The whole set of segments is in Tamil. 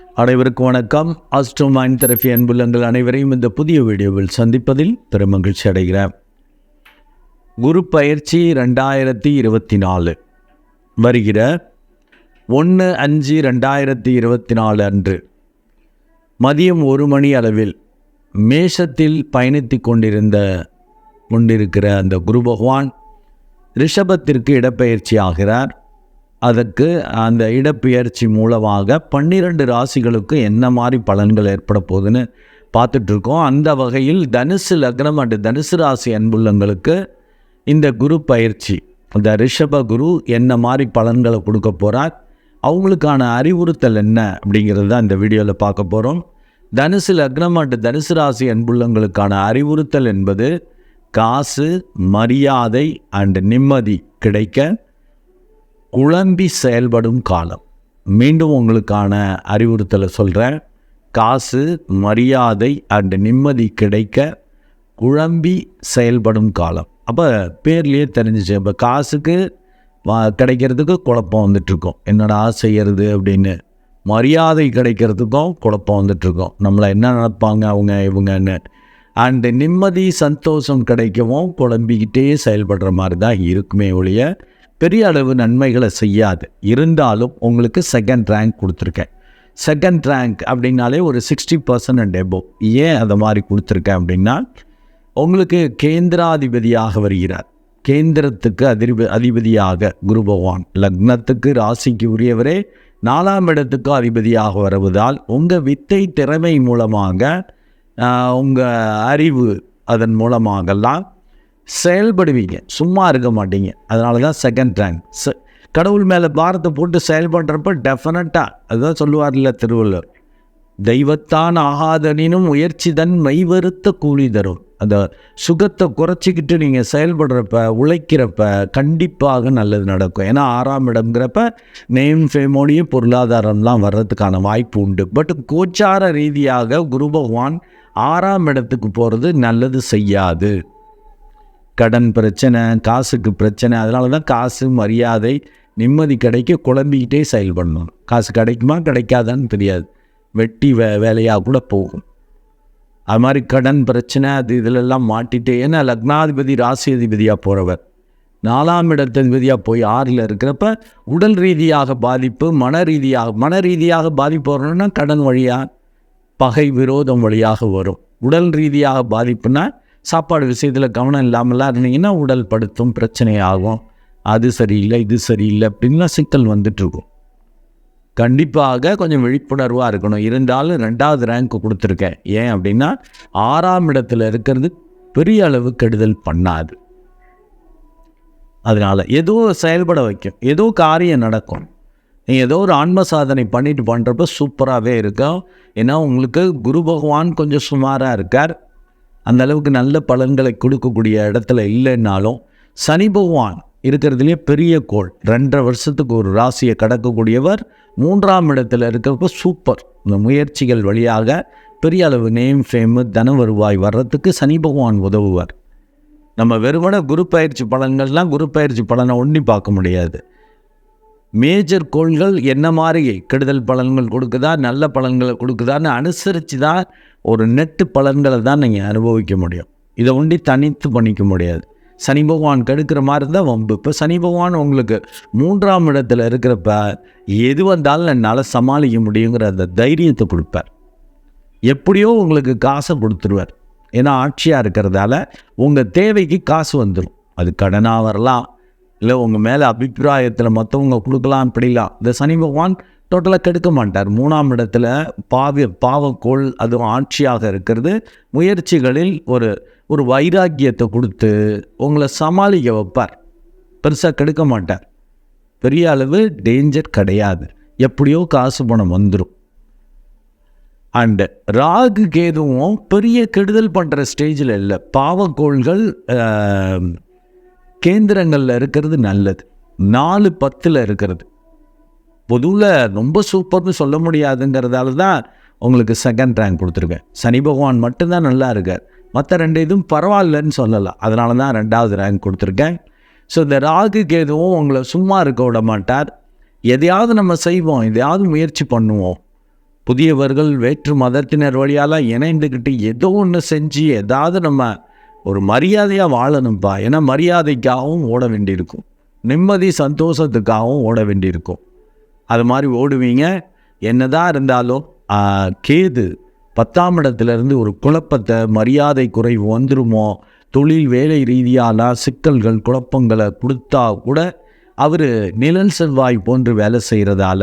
அனைவருக்கும் வணக்கம். அஸ்டோம் மைண்ட் தெரப்பி அன்புள்ளங்கள் அனைவரையும் இந்த புதிய வீடியோவில் சந்திப்பதில் பெருமகிழ்ச்சி அடைகிறேன். குரு பயிற்சி ரெண்டாயிரத்தி இருபத்தி நாலு. வருகிற ஒன்று அஞ்சு ரெண்டாயிரத்தி இருபத்தி நாலு அன்று மதியம் ஒரு மணி அளவில் மேஷத்தில் பயணித்து கொண்டிருந்த கொண்டிருக்கிற அந்த குரு பகவான் ரிஷபத்திற்கு இடப்பெயர்ச்சி ஆகிறார். அதற்கு அந்த இடப்பெயர்ச்சி மூலமாக பன்னிரண்டு ராசிகளுக்கு என்ன மாதிரி பலன்கள் ஏற்பட போகுதுன்னு பார்த்துட்ருக்கோம். அந்த வகையில் தனுசு லக்னம் அண்டு தனுசு ராசி அன்புள்ளங்களுக்கு இந்த குரு பயிற்சி இந்த ரிஷப குரு என்ன மாதிரி பலன்களை கொடுக்க போகிறார் அவங்களுக்கான அறிவுறுத்தல் என்ன அப்படிங்கிறது தான் இந்த வீடியோவில் பார்க்க போகிறோம் தனுசு லக்னம் அண்டு தனுசு ராசி அன்புள்ளங்களுக்கான அறிவுறுத்தல் என்பது காசு மரியாதை அண்டு நிம்மதி கிடைக்க குழம்பி செயல்படும் காலம். மீண்டும் உங்களுக்கான அறிவுறுத்தலை சொல்கிறேன் காசு மரியாதை அண்டு நிம்மதி கிடைக்க குழம்பி செயல்படும் காலம். அப்போ பேர்லேயே தெரிஞ்சிச்சு. இப்போ காசுக்கு வா கிடைக்கிறதுக்கு குழப்பம் வந்துட்டுருக்கோம். என்னடா செய்யறது அப்படின்னு. மரியாதை கிடைக்கிறதுக்கும் குழப்பம் வந்துட்டுருக்கோம். நம்மளை என்ன நடப்பாங்க அவங்க இவங்கன்னு. அண்டு நிம்மதி சந்தோஷம் கிடைக்கவும் குழம்பிக்கிட்டே செயல்படுற மாதிரி தான் இருக்குமே ஒழிய பெரிய அளவு நன்மைகளை செய்யாது. இருந்தாலும் உங்களுக்கு செகண்ட் ரேங்க் கொடுத்துருக்கேன். செகண்ட் ரேங்க் அப்படின்னாலே ஒரு சிக்ஸ்டி பர்சன்ட் அண்ட் எபோ ஏன் அதை மாதிரி கொடுத்துருக்கேன் அப்படின்னா உங்களுக்கு கேந்திராதிபதியாக வருகிறார். கேந்திரத்துக்கு அதிப அதிபதியாக குரு பகவான். லக்னத்துக்கு ராசிக்கு உரியவரே நாலாம் இடத்துக்கு அதிபதியாக வருவதால் உங்கள் வித்தை திறமை மூலமாக உங்கள் அறிவு அதன் மூலமாகலாம் செயல்படுவீங்க. சும்மா இருக்க மாட்டீங்க. அதனால தான் செகண்ட் ரேங்க் ச கடவுள் மேலே பாரத்தை போட்டு செயல்படுறப்ப டெஃபினட்டாக அதுதான் சொல்லுவார்ல திருவள்ளுவர். தெய்வத்தான் ஆகாதனினும் முயற்சி தன் மைவருத்த கூலி தரும். அந்த சுகத்தை குறைச்சிக்கிட்டு நீங்கள் செயல்படுறப்ப உழைக்கிறப்ப கண்டிப்பாக நல்லது நடக்கும். ஏன்னா ஆறாம் இடம்ங்கிறப்ப நேம் ஃபேமோடைய பொருளாதாரம்லாம் வர்றதுக்கான வாய்ப்பு உண்டு. பட் கோச்சார ரீதியாக குரு பகவான் ஆறாம் இடத்துக்கு போகிறது நல்லது செய்யாது. கடன் பிரச்சனை காசுக்கு பிரச்சனை அதனால தான் காசு மரியாதை நிம்மதி கிடைக்க குழம்பிக்கிட்டே செயல்படணும் காசு கிடைக்குமா கிடைக்காதான்னு தெரியாது. வெட்டி வே வேலையாக கூட போகும். அது மாதிரி கடன் பிரச்சனை அது இதிலெல்லாம் மாட்டிட்டு ஏன்னா லக்னாதிபதி ராசி அதிபதியாக போகிறவர் நாலாம் இடத்ததிபதியாக போய் ஆறில் இருக்கிறப்ப உடல் ரீதியாக பாதிப்பு மன ரீதியாக மன ரீதியாக பாதிப்பு வரணும்னா கடன் வழியாக பகை விரோதம் வழியாக வரும். உடல் ரீதியாக பாதிப்புனா சாப்பாடு விஷயத்தில் கவனம் இல்லாமலாம் இருந்தீங்கன்னா உடல் படுத்தும் பிரச்சனை ஆகும்? அது சரியில்லை இது சரியில்லை அப்படின்லாம் சிக்கல் வந்துட்டுருக்கும். கண்டிப்பாக கொஞ்சம் விழிப்புணர்வாக இருக்கணும். இருந்தாலும் ரெண்டாவது ரேங்க் கொடுத்துருக்கேன். ஏன் அப்படின்னா ஆறாம் இடத்துல இருக்கிறது பெரிய அளவு கெடுதல் பண்ணாது. அதனால் ஏதோ செயல்பட வைக்கும். ஏதோ காரியம் நடக்கும். நீங்கள் ஏதோ ஒரு ஆன்ம சாதனை பண்ணிட்டு பண்ணுறப்ப சூப்பராகவே இருக்கும் ஏன்னா உங்களுக்கு குரு பகவான் கொஞ்சம் சுமாராக இருக்கார். அந்த அளவுக்கு நல்ல பலன்களை கொடுக்கக்கூடிய இடத்துல இல்லைன்னாலும் சனி பகவான் இருக்கிறதுலே பெரிய கோள். ரெண்டரை வருஷத்துக்கு ஒரு ராசியை கடக்கக்கூடியவர் மூன்றாம் இடத்துல இருக்கிறப்ப சூப்பர் இந்த முயற்சிகள் வழியாக பெரிய அளவு நேம் ஃபேமு தன வருவாய் வர்றதுக்கு சனி பகவான் உதவுவார். நம்ம வெறுமன குரு பயிற்சி பலன்கள்லாம் குரு பயிற்சி பலனை ஒன்றி பார்க்க முடியாது. மேஜர் கோள்கள் என்ன மாதிரி கெடுதல் பலன்கள் கொடுக்குதா நல்ல பலன்களை கொடுக்குதான்னு அனுசரித்து தான் ஒரு நெட்டு பலன்களை தான் நீங்கள் அனுபவிக்க முடியும். இதை ஒண்டி தனித்து பண்ணிக்க முடியாது. சனி பகவான் கெடுக்கிற மாதிரி இருந்தால் வம்பு. இப்போ சனி பகவான் உங்களுக்கு மூன்றாம் இடத்துல இருக்கிறப்ப எது வந்தாலும் என்னால் சமாளிக்க முடியுங்கிற அந்த தைரியத்தை கொடுப்பார். எப்படியோ உங்களுக்கு காசை கொடுத்துருவார். ஏன்னா ஆட்சியாக இருக்கிறதால உங்கள் தேவைக்கு காசு வந்துடும் அது கடனாக வரலாம் இல்லை உங்கள் மேலே அபிப்பிராயத்தில் மற்றவங்க கொடுக்கலாம் இப்படிலாம் இந்த சனி பகவான் டோட்டலாக கெடுக்க மாட்டார். மூணாம் இடத்துல பாவிய பாவக்கோள் அதுவும் ஆட்சியாக இருக்கிறது. முயற்சிகளில் ஒரு ஒரு வைராக்கியத்தை கொடுத்து உங்களை சமாளிக்க வைப்பார். பெருசாக கெடுக்க மாட்டார். பெரிய அளவு டேஞ்சர் கிடையாது. எப்படியோ காசு பணம் வந்துடும் அண்டு ராகு கேதுவும் பெரிய கெடுதல் பண்ணுற ஸ்டேஜில் இல்லை. பாவக்கோள்கள் கேந்திரங்களில் இருக்கிறது நல்லது. நாலு பத்தில் இருக்கிறது. பொதுவில் ரொம்ப சூப்பர்னு சொல்ல முடியாதுங்கிறதால தான் உங்களுக்கு செகண்ட் ரேங்க் கொடுத்துருக்கேன். சனி பகவான் மட்டும்தான் நல்லா இருக்கார். மற்ற ரெண்டு இதுவும் பரவாயில்லன்னு சொல்லலாம். அதனால தான் ரெண்டாவது ரேங்க் கொடுத்துருக்கேன். ஸோ இந்த ராகு கேதுவும் உங்களை சும்மா இருக்க விட மாட்டார். எதையாவது நம்ம செய்வோம். எதையாவது முயற்சி பண்ணுவோம். புதியவர்கள் வேற்று மதத்தினர் வழியாலாம் இணைந்துக்கிட்டு ஏதோ ஒன்று செஞ்சு ஏதாவது நம்ம ஒரு மரியாதையாக வாழணும்ப்பா ஏன்னா மரியாதைக்காகவும் ஓட வேண்டியிருக்கும். நிம்மதி சந்தோஷத்துக்காகவும் ஓட வேண்டியிருக்கும். அது மாதிரி ஓடுவீங்க. என்னதான் இருந்தாலும் கேது பத்தாம் இடத்துலேருந்து ஒரு குழப்பத்தை மரியாதை குறைவு வந்துருமோ? தொழில் வேலை ரீதியான சிக்கல்கள் குழப்பங்களை கொடுத்தா கூட அவர் நிழல் செவ்வாய் போன்று வேலை செய்கிறதால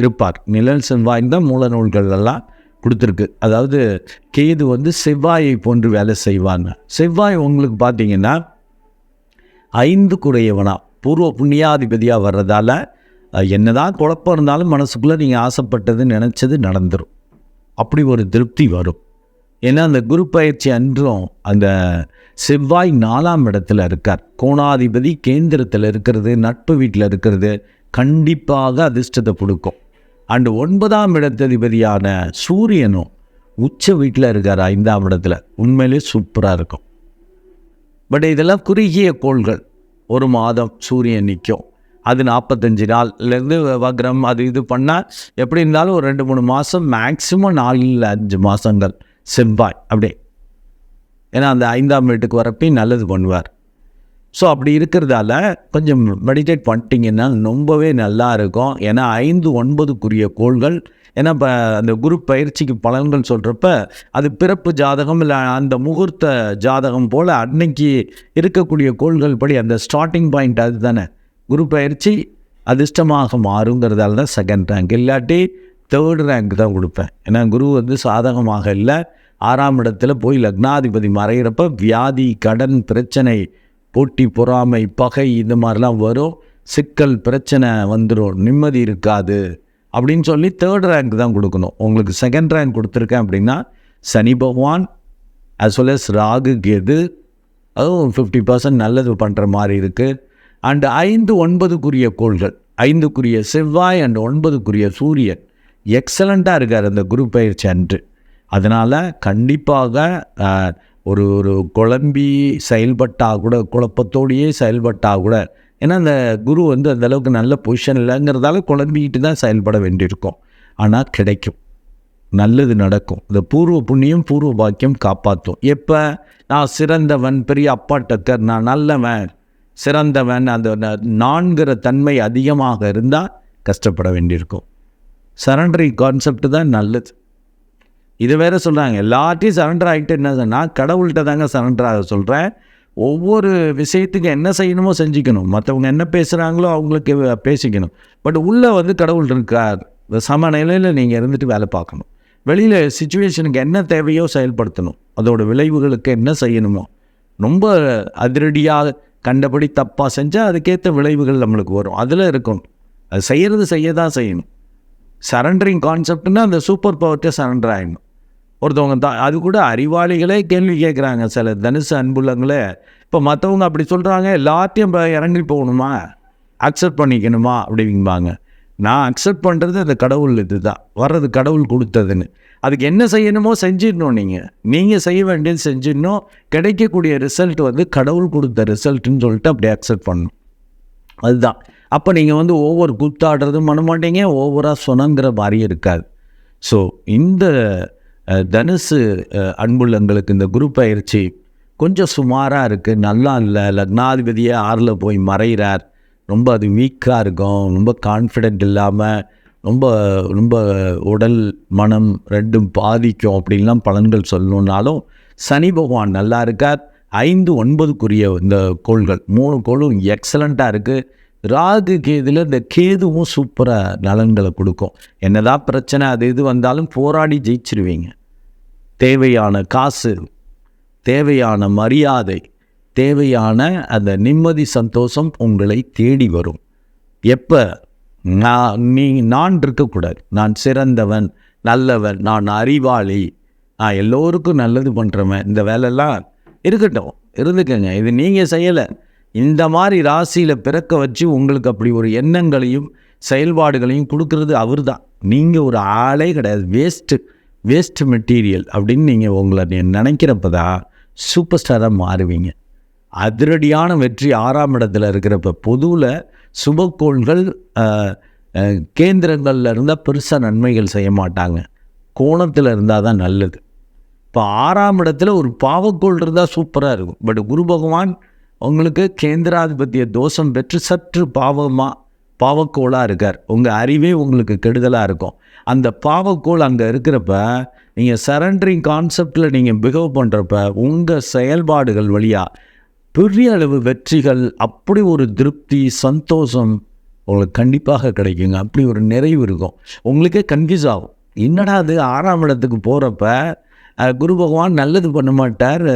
இருப்பார். நிழல் செவ்வாய் தான் மூல நூல்கள் எல்லாம் கொடுத்துருக்கு. அதாவது கேது வந்து செவ்வாயை போன்று வேலை செய்வாங்க செவ்வாய் உங்களுக்கு பார்த்தீங்கன்னா ஐந்து குறையவனா பூர்வ புண்ணியாதிபதியாக வர்றதால என்னதான் குழப்பம் இருந்தாலும் மனசுக்குள்ளே நீங்கள் ஆசைப்பட்டது நினச்சது நடந்துடும் அப்படி ஒரு திருப்தி வரும். ஏன்னா அந்த குரு பயிற்சி அன்றும் அந்த செவ்வாய் நாலாம் இடத்துல இருக்கார். கோணாதிபதி கேந்திரத்தில் இருக்கிறது நட்பு வீட்டில் இருக்கிறது கண்டிப்பாக அதிர்ஷ்டத்தை கொடுக்கும். அண்டு ஒன்பதாம் இடத்ததிபதியான சூரியனும் உச்ச வீட்டில் இருக்கார்? ஐந்தாம் இடத்துல. உண்மையிலே சூப்பராக இருக்கும். பட் இதெல்லாம் குறுகிய கோள்கள். ஒரு மாதம் சூரியன் நிற்கும். அது நாற்பத்தஞ்சு நாள்லேருந்து வக்ரம் அது இது பண்ணால் எப்படி இருந்தாலும் ஒரு ரெண்டு மூணு மாதம் மேக்ஸிமம் நாலில் அஞ்சு மாதங்கள் செவ்வாய். அப்படியே. ஏன்னா அந்த ஐந்தாம் வீட்டுக்கு வரப்பையும் நல்லது பண்ணுவார். ஸோ அப்படி இருக்கிறதால கொஞ்சம் மெடிடேட் பண்ணிட்டீங்கன்னா ரொம்பவே நல்லா இருக்கும். ஏன்னா ஐந்து ஒன்பதுக்குரிய கோள்கள் ஏன்னா இப்போ அந்த குரு பயிற்சிக்கு பலன்கள் சொல்கிறப்ப அது பிறப்பு ஜாதகம் இல்லை அந்த முகூர்த்த ஜாதகம் போல் அன்னைக்கு இருக்கக்கூடிய கோள்கள் படி அந்த ஸ்டார்டிங் பாயிண்ட் அதுதானே. குரு பயிற்சி அதிர்ஷ்டமாக மாறுங்கிறதால தான் செகண்ட் ரேங்க் இல்லாட்டி தேர்ட் ரேங்க் தான் கொடுப்பேன். ஏன்னா குரு வந்து சாதகமாக இல்லை. ஆறாம் இடத்துல போய் லக்னாதிபதி மறைகிறப்ப வியாதி கடன் பிரச்சனை போட்டி பொறாமை பகை இந்த மாதிரிலாம் வரும். சிக்கல் பிரச்சனை வந்துடும் நிம்மதி இருக்காது அப்படின்னு சொல்லி தேர்ட் ரேங்க் தான் கொடுக்கணும். உங்களுக்கு செகண்ட் ரேங்க் கொடுத்துருக்கேன் அப்படின்னா Shani Bhagavan as well as Rahu Ketu அதுவும் ஃபிஃப்டி பர்சன்ட் நல்லது பண்ணுற மாதிரி இருக்குது அண்டு ஐந்து ஒன்பதுக்குரிய கோள்கள். ஐந்துக்குரிய செவ்வாய் அண்ட் ஒன்பதுக்குரிய சூரியன். எக்ஸலண்ட்டாக இருக்கார் அந்த குரு பயிற்சி அன்று. அதனால் கண்டிப்பாக ஒரு ஒரு குழம்பி செயல்பட்டா கூட குழப்பத்தோடையே செயல்பட்டா கூட ஏன்னா அந்த குரு வந்து அந்த அளவுக்கு நல்ல பொசிஷன் இல்லைங்கிறதால குழம்பிக்கிட்டு தான் செயல்பட வேண்டியிருக்கும். ஆனால் கிடைக்கும். நல்லது நடக்கும். இந்த பூர்வ புண்ணியம் பூர்வ பாக்கியம் காப்பாற்றும் எப்போ? நான் சிறந்தவன் பெரிய அப்பாட்டக்கர் நான் நல்லவன் சிறந்தவன் அந்த நான்கிற தன்மை அதிகமாக இருந்தால் கஷ்டப்பட வேண்டியிருக்கும். சரண்டரி கான்செப்ட் தான் நல்லது. இது வேறு சொல்கிறாங்க எல்லாத்தையும் சரண்டர் ஆகிட்டு என்ன சொன்னா, நான் கடவுள்கிட்ட தாங்க சரண்டர் ஆக சொல்கிறேன் ஒவ்வொரு விஷயத்துக்கு என்ன செய்யணுமோ செஞ்சுக்கணும். மற்றவங்க என்ன பேசுகிறாங்களோ அவங்களுக்கு பேசிக்கணும். பட் உள்ளே வந்து கடவுள் இருக்கார். சம நிலையில் நீங்கள் இருந்துட்டு வேலை பார்க்கணும். வெளியில் சுச்சுவேஷனுக்கு என்ன தேவையோ செயல்படுத்தணும். அதோட விளைவுகளுக்கு என்ன செய்யணுமோ. ரொம்ப அதிரடியாக கண்டபடி தப்பாக செஞ்சால் அதுக்கேற்ற விளைவுகள் நம்மளுக்கு வரும். அதில் இருக்கும் அது செய்கிறது செய்ய தான் செய்யணும். சரண்டரிங் கான்செப்ட்னா அந்த சூப்பர் பவர்ட்டே சரண்டர் ஆகிடணும் ஒருத்தவங்க தான் அது கூட அறிவாளிகளே கேள்வி கேட்குறாங்க. சில தனுசு அன்புள்ளங்களே. இப்போ மற்றவங்க அப்படி சொல்கிறாங்க எல்லாத்தையும் இப்போ இறங்கி போகணுமா? அக்செப்ட் பண்ணிக்கணுமா? அப்படிம்பாங்க. நான் அக்செப்ட் பண்ணுறது அந்த கடவுள் இது தான் வர்றது கடவுள் கொடுத்ததுன்னு. அதுக்கு என்ன செய்யணுமோ செஞ்சிடணும் நீங்கள் நீங்கள் செய்ய வேண்டியது செஞ்சிடணும். கிடைக்கக்கூடிய ரிசல்ட் வந்து கடவுள் கொடுத்த ரிசல்ட்டுன்னு சொல்லிட்டு அப்படி அக்செப்ட் பண்ணணும். அதுதான். அப்போ நீங்கள் வந்து ஒவ்வொரு குத்தாடுறதும் பண்ண மாட்டீங்க ஓவராக சொனங்கிற மாதிரி இருக்காது. ஸோ இந்த தனுசு அன்புள்ளங்களுக்கு இந்த குரு பயிற்சி கொஞ்சம் சுமாராக இருக்குது நல்லா இல்லை. லக்னாதிபதியே ஆறில் போய் மறைகிறார் ரொம்ப அது வீக்காக இருக்கும். ரொம்ப கான்ஃபிடென்ட் இல்லாமல் ரொம்ப ரொம்ப உடல் மனம் ரெண்டும் பாதிக்கும் அப்படின்லாம் பலன்கள் சொல்லணுன்னாலும் சனி பகவான் நல்லா இருக்கார். ஐந்து ஒன்பதுக்குரிய இந்த கோள்கள். மூணு கோளும் எக்ஸலண்ட்டாக இருக்குது ராகு கேதுல இந்த கேதுவும் சூப்பராக நலன்களை கொடுக்கும். என்னதான் பிரச்சனை அது இது வந்தாலும் போராடி ஜெயிச்சிருவீங்க. தேவையான காசு தேவையான மரியாதை தேவையான அந்த நிம்மதி சந்தோஷம் உங்களை தேடி வரும். எப்போ? நான் நீ நான் இருக்கக்கூடாது. நான் சிறந்தவன் நல்லவன் நான் அறிவாளி. நான் எல்லோருக்கும் நல்லது பண்ணுறவன் இந்த வேலைலாம் இருக்கட்டும். இருந்துக்கங்க. இது நீங்கள் செய்யலை. இந்த மாதிரி ராசியில் பிறக்க வச்சு உங்களுக்கு அப்படி ஒரு எண்ணங்களையும் செயல்பாடுகளையும் கொடுக்கறது அவர் தான் நீங்கள் ஒரு ஆளே கிடையாது. வேஸ்ட்டு வேஸ்ட் மெட்டீரியல் அப்படின்னு நீங்கள் உங்களை நீ நினைக்கிறப்ப தான் சூப்பர் ஸ்டாராக மாறுவீங்க. அதிரடியான வெற்றி ஆறாம் இடத்துல இருக்கிறப்ப பொதுவில் சுபக்கோள்கள் கேந்திரங்களில் இருந்தால் பெருசாக நன்மைகள் செய்ய மாட்டாங்க. கோணத்தில் இருந்தால் தான் நல்லது. இப்போ ஆறாம் இடத்துல ஒரு பாவக்கோள் இருந்தால் சூப்பராக இருக்கும். பட் குரு பகவான் உங்களுக்கு கேந்திராதிபத்திய தோஷம் பெற்று சற்று பாவமாக பாவக்கோளாக இருக்கார். உங்கள் அறிவே உங்களுக்கு கெடுதலாக இருக்கும். அந்த பாவக்கோள் அங்கே இருக்கிறப்ப நீங்கள் சரண்டரிங் கான்செப்டில் நீங்கள் பிஹேவ் பண்ணுறப்ப உங்கள் செயல்பாடுகள் வழியாக பெரிய அளவு வெற்றிகள் அப்படி ஒரு திருப்தி சந்தோஷம் உங்களுக்கு கண்டிப்பாக கிடைக்குங்க. அப்படி ஒரு நிறைவு இருக்கும். உங்களுக்கே கன்ஃபியூஸ் ஆகும். என்னடா அது ஆறாம் இடத்துக்கு போகிறப்ப குரு பகவான் நல்லது பண்ண மாட்டார்.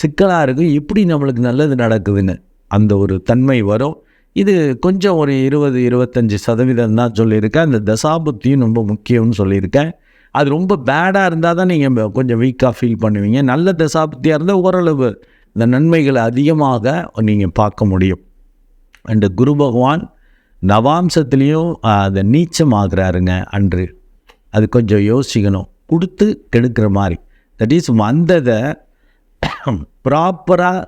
சிக்கலாக இருக்கும். எப்படி நம்மளுக்கு நல்லது நடக்குதுன்னு அந்த ஒரு தன்மை வரும். இது கொஞ்சம் ஒரு இருபது இருபத்தஞ்சி சதவீதம் தான் சொல்லியிருக்கேன். அந்த தசாபுத்தியும் ரொம்ப முக்கியம்னு சொல்லியிருக்கேன். அது ரொம்ப பேடாக இருந்தால் தான் நீங்கள் கொஞ்சம் வீக்காக ஃபீல் பண்ணுவீங்க. நல்ல தசாபுத்தியாக இருந்தால் ஓரளவு இந்த நன்மைகளை அதிகமாக நீங்கள் பார்க்க முடியும். அண்டு குரு பகவான் நவாம்சத்துலேயும் அதை நீச்சமாகிறாருங்க அன்று. அது கொஞ்சம் யோசிக்கணும். கொடுத்து கெடுக்கிற மாதிரி தட் இஸ் வந்ததை ப்ராப்பராக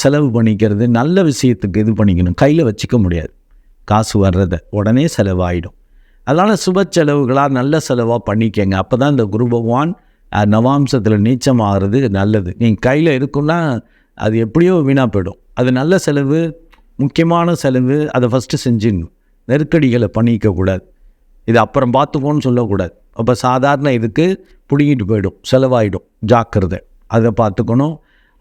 செலவு பண்ணிக்கிறது நல்ல விஷயத்துக்கு இது பண்ணிக்கணும். கையில் வச்சுக்க முடியாது. காசு வர்றதை உடனே செலவாயிடும். அதனால் சுப செலவுகளாக நல்ல செலவாக பண்ணிக்கங்க. அப்போ தான் இந்த குரு பகவான் நவாம்சத்தில் நீச்சமாகிறது நல்லது. நீங்கள் கையில் இருக்குன்னா அது எப்படியோ வீணாக போயிடும். அது நல்ல செலவு முக்கியமான செலவு அதை ஃபஸ்ட்டு செஞ்சிடணும். நெருக்கடிகளை பண்ணிக்கக்கூடாது இது அப்புறம் பார்த்துக்கோன்னு சொல்லக்கூடாது. அப்போ சாதாரண இதுக்கு பிடுங்கிட்டு போயிடும் செலவாயிடும். ஜாக்கிரதை. அதை பார்த்துக்கணும்.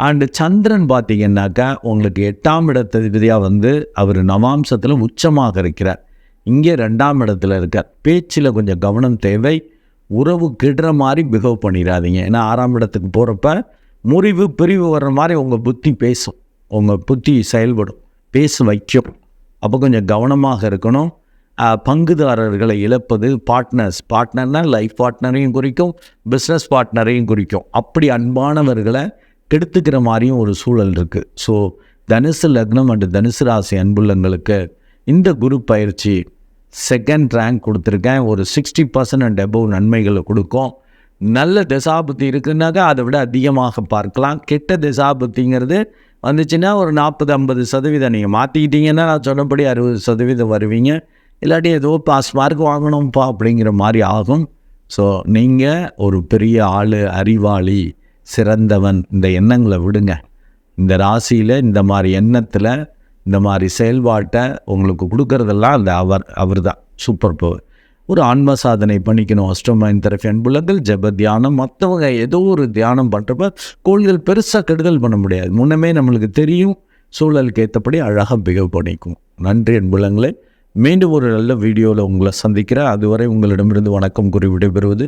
அண்டு சந்திரன் பார்த்தீங்கன்னாக்கா உங்களுக்கு எட்டாம் இடத்ததிபதியாக வந்து அவர் நவாம்சத்தில் உச்சமாக இருக்கிறார். இங்கே ரெண்டாம் இடத்துல இருக்கார். பேச்சில் கொஞ்சம் கவனம் தேவை. உறவு கெடுற மாதிரி பிஹேவ் பண்ணிடாதீங்க ஏன்னா ஆறாம் இடத்துக்கு போகிறப்ப முறிவு பிரிவு வர்ற மாதிரி உங்கள் புத்தி பேசும். உங்கள் புத்தி செயல்படும். பேச வைக்கும். அப்போ கொஞ்சம் கவனமாக இருக்கணும். பங்குதாரர்களை இழப்பது பார்ட்னர்ஸ் பார்ட்னர்னால் லைஃப் பார்ட்னரையும் குறிக்கும் பிஸ்னஸ் பார்ட்னரையும் குறிக்கும். அப்படி அன்பானவர்களை கெடுத்துக்கிற மாதிரியும் ஒரு சூழல் இருக்குது ஸோ தனுசு லக்னம் அண்டு தனுசு ராசி அன்புள்ளங்களுக்கு இந்த குரு பயிற்சி செகண்ட் ரேங்க் கொடுத்துருக்கேன். ஒரு சிக்ஸ்டி பர்சன்ட் அண்ட் அபவ் நன்மைகளை கொடுக்கும். நல்ல தசாபுத்தி இருக்குன்னாக்கா அதை விட அதிகமாக பார்க்கலாம். கெட்ட தசாபுத்திங்கிறது வந்துச்சுன்னா ஒரு நாற்பது ஐம்பது சதவீதம் நீங்கள் மாற்றிக்கிட்டீங்கன்னா நான் சொன்னபடி அறுபது சதவீதம் வருவீங்க. இல்லாட்டி ஏதோ பாஸ் மார்க் வாங்கணும்ப்பா அப்படிங்கிற மாதிரி ஆகும். ஸோ நீங்கள் ஒரு பெரிய ஆள் அறிவாளி சிறந்தவன். இந்த எண்ணங்களை விடுங்க. இந்த ராசியில் இந்த மாதிரி எண்ணத்தில் இந்த மாதிரி செயல்பாட்டை உங்களுக்கு கொடுக்கறதெல்லாம் அந்த அவர் அவர் தான் சூப்பர் பவர் ஒரு ஆன்ம சாதனை பண்ணிக்கணும். அஷ்டமாயின் தெரபி அன்புலங்கள் ஜப தியானம் மற்றவங்க ஏதோ ஒரு தியானம் பண்ணுறப்ப கோள்கள் பெருசாக கெடுதல் பண்ண முடியாது. முன்னமே நம்மளுக்கு தெரியும். சூழலுக்கு ஏற்றபடி அழகாக பிஹேவ் பண்ணிக்கும். நன்றி அன்புலங்களே மீண்டும் ஒரு நல்ல வீடியோவில் உங்களை சந்திக்கிறேன். அதுவரை உங்களிடமிருந்து வணக்கம் கூறி விடைபெறுவது